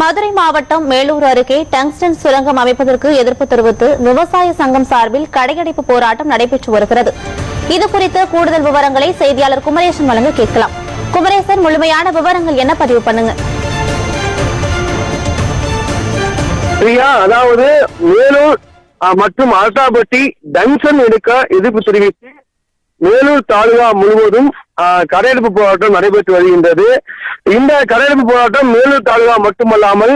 மதுரை மாவட்டம் மேலூர் அருகே டங்ஸ்டன் சுரங்கம் அமைப்பதற்கு எதிர்ப்பு தெரிவித்து விவசாய சங்கம் சார்பில் கடையடைப்பு போராட்டம் நடைபெற்று வருகிறது. இது குறித்த கூடுதல் விவரங்களை செய்தியாளர் குமரேசன் வழங்க கேட்கலாம். குமரேசன் முழுமையான விவரங்கள் என்ன பதிவு பண்ணுங்க? பிரியா அதாவது மேலூர் மற்றும் அரசாப்பட்டி டங்ஷன் எடுக்க எதிர்ப்பு தெரிவித்து வேலூர் தாலுகா முழுவதும் கடையெடுப்பு போராட்டம் நடைபெற்று வருகின்றது. இந்த கடையெடுப்பு போராட்டம் மேலூர் தாலுகா மட்டுமல்லாமல்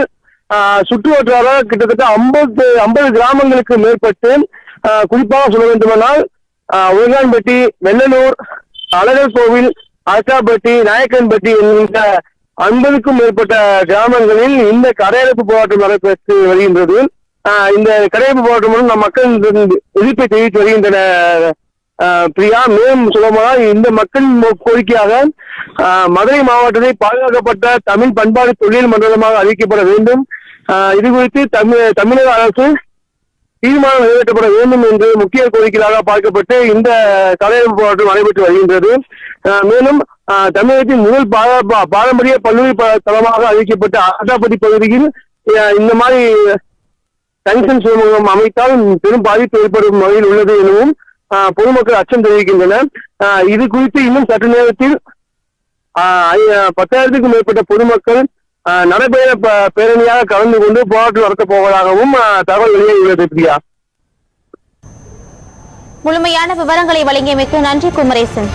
சுற்று வட்டார கிட்டத்தட்ட ஐம்பது ஐம்பது கிராமங்களுக்கு மேற்பட்டு குறிப்பாக சொல்ல வேண்டுமானால் அஹ், உலகான்பட்டி வெள்ளலூர் அழகர் கோவில் அரசாப்பட்டி நாயக்கன்பட்டி என்கின்ற ஐம்பதுக்கும் மேற்பட்ட கிராமங்களில் இந்த கடையெடுப்பு போராட்டம் நடைபெற்று வருகின்றது. இந்த கடையெடுப்பு போராட்டம் மூலம் நம் மக்கள் இந்த எதிர்ப்பை தெரிவித்து வருகின்றன. பிரியா மேலும் சொல்லப்போனா இந்த மக்களின் கோரிக்கையாக மதுரை மாவட்டத்தை பாதுகாக்கப்பட்ட தமிழ் பண்பாடு தொழில் மண்டலமாக அறிவிக்கப்பட வேண்டும். இது குறித்து தமிழ் தமிழக அரசு தீர்மானம் நிறைவேற்றப்பட வேண்டும் என்று முக்கிய கோரிக்கையாக பார்க்கப்பட்டு இந்த கலையமைப்பு போராட்டம் நடைபெற்று வருகின்றது. மேலும் தமிழகத்தின் முதல் பா- பாரம்பரிய பல்லுரி தளமாக அறிவிக்கப்பட்ட ஆட்டாப்பட்டி பகுதியில் இந்த மாதிரி டங்ஷன் சுரங்கம் அமைத்தால் பெரும் பாதிப்பு ஏற்படும் வகையில் உள்ளது எனவும் பொதுமக்கள் அச்சம் தெரிவிக்கின்றனர். இது குறித்து இன்னும் சற்று நேரத்தில் பத்தாயிரத்துக்கும் மேற்பட்ட பொதுமக்கள் நடைபெற பேரணியாக கலந்து கொண்டு போராட்டம் நடத்தப் போவதாகவும் தகவல் வெளியாகியுள்ளது பிரியா. முழுமையான விவரங்களை வழங்கியமைக்கு நன்றி குமரேசன்.